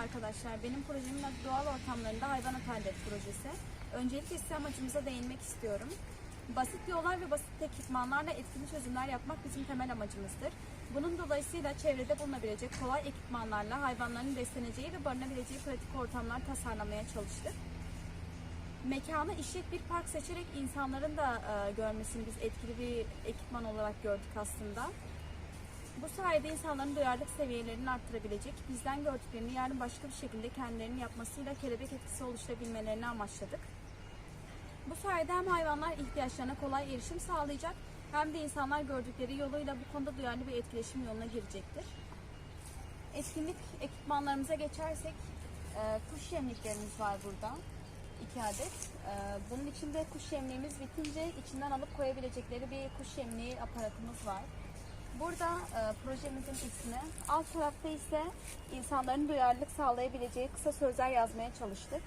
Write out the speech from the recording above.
Arkadaşlar benim projemin Doğal Ortamlarında Hayvanat Hallet projesi. Öncelikle size amacımıza değinmek istiyorum. Basit yollar ve basit ekipmanlarla etkili çözümler yapmak bizim temel amacımızdır. Bunun dolayısıyla çevrede bulunabilecek kolay ekipmanlarla hayvanların besleneceği ve barınabileceği pratik ortamlar tasarlamaya çalıştık. Mekanı işlek bir park seçerek insanların da e, görmesini biz etkili bir ekipman olarak gördük aslında. Bu sayede insanların duyarlılık seviyelerini arttırabilecek, bizden gördüklerini yarın başka bir şekilde kendilerinin yapmasıyla kelebek etkisi oluşturabilmelerini amaçladık. Bu sayede hem hayvanlar ihtiyaçlarına kolay erişim sağlayacak hem de insanlar gördükleri yoluyla bu konuda duyarlı bir etkileşim yoluna girecektir. Etkinlik ekipmanlarımıza geçersek e, kuş yemliklerimiz var burada. iki adet. E, bunun içinde kuş yemliğimiz bitince içinden alıp koyabilecekleri bir kuş yemliği aparatımız var. Burada e, projemizin ismi, alt tarafta ise insanların duyarlılık sağlayabileceği kısa sözler yazmaya çalıştık.